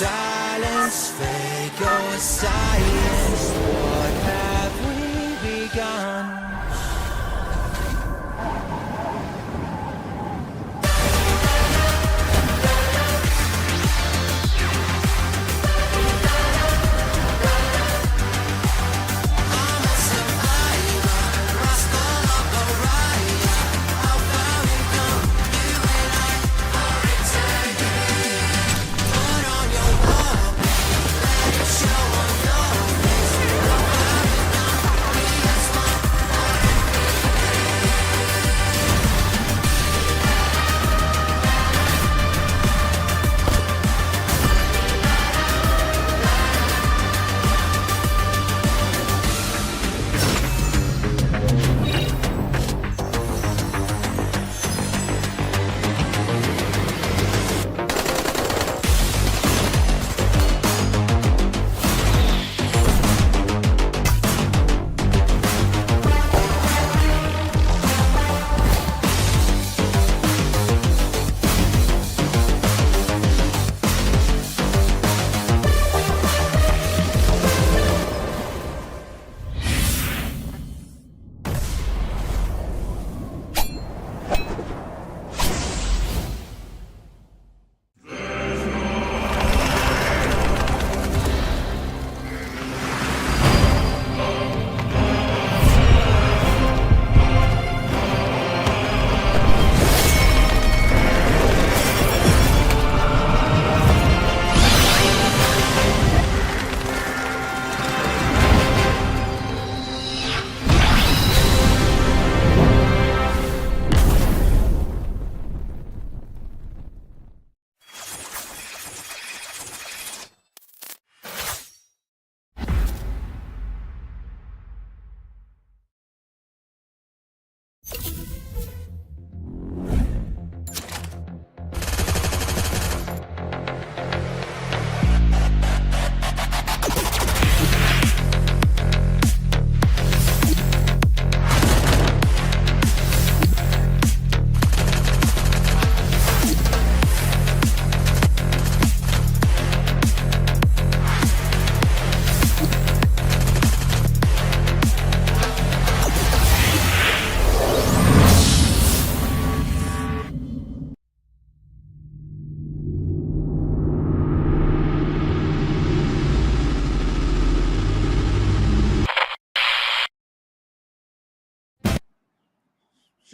silence fake or silence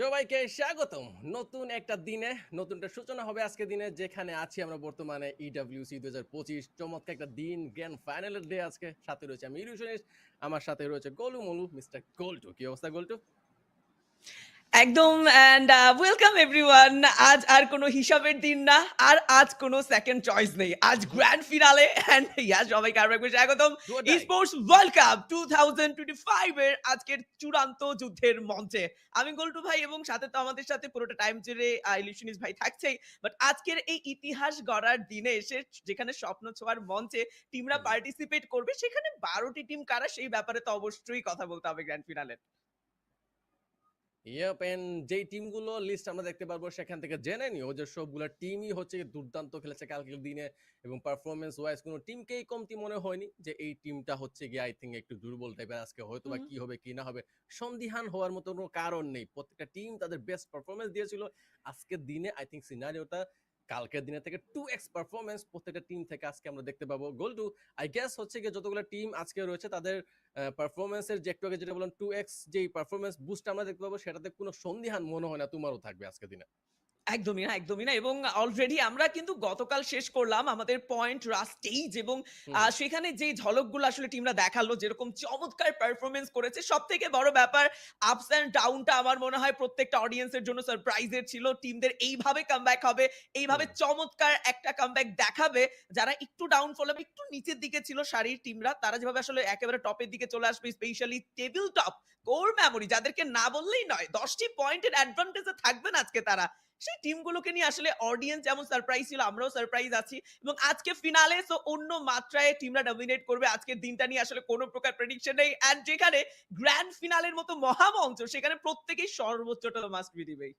সবাইকে স্বাগতম। নতুন একটা দিনে নতুন একটা সূচনা হবে আজকে দিনে, যেখানে আছি আমরা বর্তমানে E ইডাব্লিউসি দু হাজার পঁচিশ। চমৎকার একটা দিন গ্র্যান্ড ফাইনালের ডে আজকে। সাথে রয়েছে আমি ইরুশনিস আমার সাথে রয়েছে গোলু মলু মিস্টার গোল্টু। কি অবস্থা গোল্টু? একদম অ্যান্ড ওয়েলকাম এভরিওয়ান আজ আর কোনো হিসাবের দিন না আর আজ কোনো সেকেন্ড চয়েস নেই। আজ গ্র্যান্ড ফিনালে অ্যান্ড ইয়া সবাইকে আরও একবার স্বাগতম। Sports world cup two thousand twenty five এর আজকের চূড়ান্ত যুদ্ধের মঞ্চে। আমি গোল্টু ভাই এবং সাথে তো আমাদের সাথে পুরোটা টাইম জুড়ে ইলিশনিস ভাই থাকছেই। বাট আজকের এই ইতিহাস গড়ার দিনে এসে যেখানে স্বপ্ন ছোঁয়ার মঞ্চে টিমরা পার্টিসিপেট করবে সেখানে বারোটি টিম কারা সেই ব্যাপারে তো অবশ্যই কথা বলতে হবে গ্র্যান্ড ফিনালে ইয়েপ এন্ড যেই টিমগুলো লিস্ট আমরা দেখতে পারব সেখান থেকে জেনে নিও যে সবগুলো টিমই হচ্ছে দুর্দান্ত খেলেছে কালকের দিনে এবং পারফরমেন্স ওয়াইজ কোনো টিমকেই কমতি মনে হয়নি যে এই টিমটা হচ্ছে গিয়ে আই থিঙ্ক একটু দুর্বল টাইপের আজকে হয়তো বা কি হবে কি না হবে সন্দিহান হওয়ার মতো কোনো কারণ নেই। প্রত্যেকটা টিম তাদের বেস্ট পারফরমেন্স দিয়েছিল। আজকের দিনে আই থিঙ্ক সিনারিওটা কালকের দিনের থেকে টু এক্স পারফরমেন্স প্রত্যেকটা টিম থেকে আজকে আমরা দেখতে পাবো। গোল টু আই গেস হচ্ছে গিয়ে যতগুলো টিম আজকে রয়েছে তাদের পারফরমেন্সের যে একটু আগে যেটা বললাম টু এক্স যেই পারফরমেন্স বুস্ট আমরা দেখতে পাবো, সেটাতে কোনো সন্দিহান মনে হয় না, তোমারও থাকবে আজকে দিনে। একদমই না একদমই না। এবং অলরেডি আমরা কিন্তু গতকাল শেষ করলাম আমাদের পয়েন্ট রাস্টেজ এবং সেখানে যে ঝলকগুলো আসলে টিমরা দেখাল যেরকম চমৎকার পারফরমেন্স করেছে সব থেকে বড় ব্যাপার আপস অ্যান্ড ডাউনটা আমার মনে হয় প্রত্যেকটা অডিয়েন্সের জন্য সারপ্রাইজের ছিল। টিমদের এইভাবে কামব্যাক হবে এইভাবে চমৎকার একটা কামব্যাক দেখাবে। যারা একটু ডাউনফল হবে একটু নিচের দিকে ছিল শাড়ির টিমরা তারা যেভাবে আসলে একেবারে টপের দিকে চলে আসবে specially table top core memory যাদেরকে না বললেই নয় দশটি পয়েন্টের অ্যাডভান্টেজে থাকবেন আজকে তারা। সেই টিমগুলোকে নিয়ে আসলে অডিয়েন্স যেমন সারপ্রাইজ ছিল, আমরাও সারপ্রাইজ আছি। এবং আজকে ফিনালে সো অন্য মাত্রায় টিমরা ডমিনেট করবে। আজকে দিনটা নিয়ে আসলে কোনো প্রকার প্রেডিকশন নেই। অ্যান্ড যেখানে গ্র্যান্ড ফিনালের মতো মহামঞ্চ, সেখানে প্রত্যেকেই সর্বোচ্চটা মাস্ট বি দিবেই।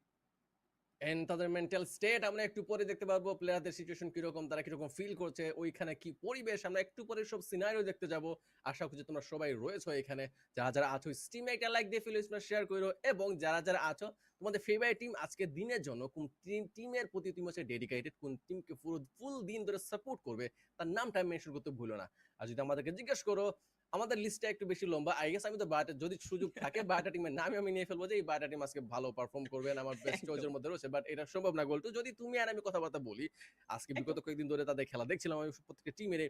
এন্ড তাদের মেন্টাল স্টেট আমরা একটু পরে দেখতে পারব প্লেয়ারদের সিচুয়েশন কীরকম, তারা কীরকম ফিল করছে, ওইখানে কি পরিবেশ? আমরা একটু পরে সব সিনারিও দেখতে যাব। আশা করছি তোমরা সবাই রয়েছো এখানে। যারা যারা আছো স্টিমে একটা লাইক দিয়ে ফিল শেয়ার করো। এবং যারা যারা আছো, তোমাদের ফেভারিট টিম আজকে দিনের জন্য, কোন টিমের প্রতি তুমি হচ্ছে ডেডিকেটেড কোন টিমকে পুরো ফুল দিন ধরে সাপোর্ট করবে, তার নামটা মেনশন করতে ভুলো না। আর যদি আমাদেরকে জিজ্ঞেস করো আমাদের লিস্টটা একটু বেশি লম্বা আই গেস আমি তো বাটা যদি সুযোগ থাকে বাটা টিমের নামে আমি নিয়ে ফেলব যে এই বাটা টিম আজকে ভালো পারফর্ম করবে আমার বেস্ট। চয়েসের মধ্যে রয়েছে বাট এটা সম্ভব না গোলটু যদি তুমি আর আমি কথাবার্তা বলি আজকে বিগত কয়েকদিন ধরে তাদের খেলা দেখছিলাম আমি প্রত্যেকটা টিমের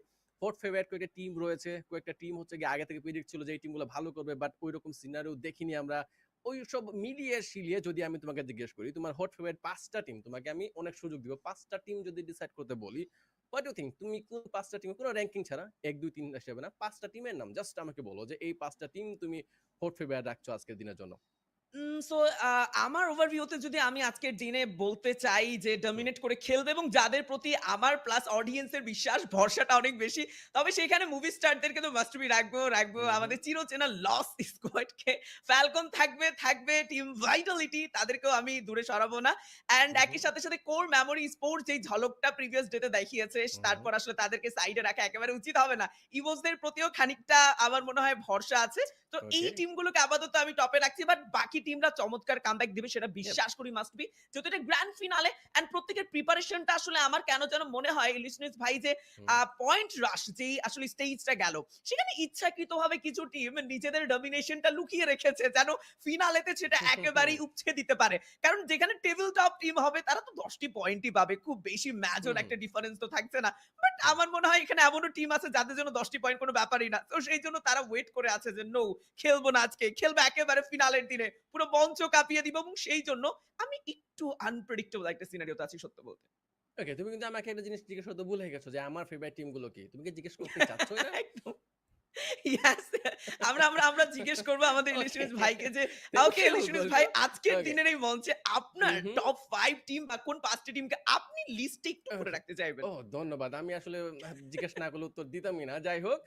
ফোর্থ ফেভারিট কয়েকটা টিম রয়েছে কয়েকটা টিম হচ্ছে গিয়ে আগে থেকে প্রেডিক্ট ছিল যে এই টিমগুলো ভালো করবে বাট ওই রকম সিনারিও দেখিনি আমরা। ওই সব মিলিয়ে শিলিয়ে যদি আমি তোমাকে জিজ্ঞেস করি তোমার হট ফেভারিট পাঁচটা টিম তোমাকে আমি অনেক সুযোগ দিব পাঁচটা টিম যদি ডিসাইড করতে বলি হোয়াট ইউ থিঙ্ক তুমি কোন পাঁচটা টিম কোনো র্যাঙ্কিং ছাড়া এক, দুই, তিন হিসেবে না। পাঁচটা টিমের নাম জাস্ট আমাকে বলো যে এই পাঁচটা টিম তুমি ফোর্থ ফেভারিট রাখছো আজকের দিনের জন্য। সো আমার ওভারভিউতে যদি আমি আজকের দিনে বলতে চাই যে ডমিনেট করে খেলবে এবং যাদের প্রতি আমার প্লাস অডিয়েন্সের বিশ্বাস ভরসাটা অনেক বেশি তবে সেখানে মুভি স্টারদেরকে তো মাস্ট বি রাখব রাখব। আমাদের চিরচেনা লস স্কোয়াডকে ফ্যালকন থাকবে থাকবে টিম ভাইটালিটি তাদেরকেও আমি দূরে সরাবো না। অ্যান্ড একই সাথে সাথে কোর মেমোরি স্পোর্টস যেই ঝলকটা প্রিভিয়াস ডেতে দেখিয়েছে তারপর আসলে তাদেরকে সাইডে রাখা একেবারে উচিত হবে না। ইভোসদের প্রতিও খানিকটা আমার মনে হয় ভরসা আছে। তো এই. টিমগুলোকে আপাতত আমি টপে রাখছি বাট বাকি টিমরা চমৎকার কামব্যাক দিবে সেটা বিশ্বাস করি মাস্ট বি যেহেতু এটা গ্র্যান্ড ফিনালে এন্ড প্রত্যেকের প্রিপারেশনটা আসলে আমার কেন যেন মনে হয় লিসনেস ভাই যে পয়েন্ট রাশ যেই আসলে স্টেজটা গেল সেখানে ইচ্ছাকৃতভাবে কিছু টিম নিজেদের ডমিনেশনটা লুকিয়ে রেখেছে যেন ফিনালেতে সেটা একেবারেই উপছে দিতে পারে। কারণ যেখানে টেবিল টপ টিম হবে তারা তো দশটি পয়েন্টই পাবে খুব বেশি ম্যাচের একটা ডিফারেন্স তো থাকছে না। বাট আমার মনে হয় এখানে এমনও টিম আছে যাদের জন্য দশটি পয়েন্ট কোনো ব্যাপারই না। তো সেই জন্য তারা ওয়েট করে আছে যে নো খেলব না আজকে। খেলব একেবারে ফিনালের দিনে। পুরো মঞ্চ কাঁপিয়ে দিব এবং সেই জন্য আমি একটু আনপ্রেডিক্টেবল একটা সিনারিওতে আছি সত্য বলতে। ওকে তুমি কিন্তু আমাকে একটা জিনিস জিজ্ঞেস করতে ভুলে গেছো যে আমার ফেভারিট টিমগুলো কি? তুমি কি জিজ্ঞেস করতে চাচ্ছ না? আমরা আমরা আমরা জিজ্ঞেস করব আমাদের. ভাইকে যে ওকে ভাই আজকের দিনের এই মঞ্চে আপনার. টপ টিম বা কোন পাঁচটি টিমকে আপনি লিস্টে একটু করে রাখতে চাইবেন? ও ধন্যবাদ। আমি আসলে জিজ্ঞেস না করলে উত্তর দিতামই না। যাই হোক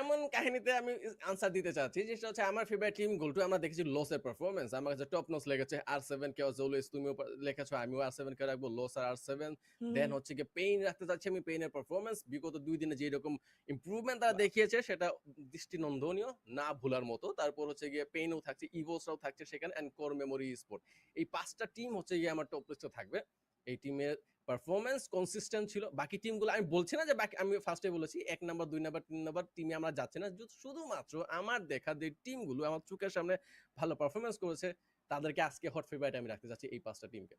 এমন কাহিনীতে আমি আনসার দিতে চাচ্ছি যেটা হচ্ছে আমার ফেভারিট টিম গোলটু আমরা দেখেছি লসের পারফরমেন্স আমার কাছে টপ নোস লেগেছে আর সেভেন কে অলওয়েজ তুমিও লেখেছো আমিও আর সেভেন কে রাখব লস আর আর সেভেন দেন হচ্ছে কি পেইন রাখতে চাচ্ছি আমি পেইনের পারফরমেন্স বিগত দুই দিনে যে রকম ইমপ্রুভমেন্ট তারা দেখিয়েছে সেটা দৃষ্টিনন্দনীয়, না ভুলার মতো। তারপর হচ্ছে গিয়ে পেইনও থাকছে ইভোসরাও থাকছে সেখানে এন্ড কোর মেমোরি স্পোর্ট এই পাঁচটা টিম হচ্ছে গিয়ে আমার টপ লিস্টে থাকবে। এই টিমের পারফরমেন্স কনসিস্টেন্ট ছিল। বাকি টিমগুলো আমি বলছি না যে বাকি, আমি ফার্স্টে বলেছি, এক নাম্বার দুই নাম্বার তিন নাম্বার টিমে আমরা যাচ্ছি না। শুধুমাত্র আমার দেখা যে টিমগুলো আমার চোখের সামনে ভালো পারফরমেন্স করেছে, তাদেরকে আজকে হট ফেভারিট আমি রাখতে চাচ্ছি এই পাঁচটা টিমকে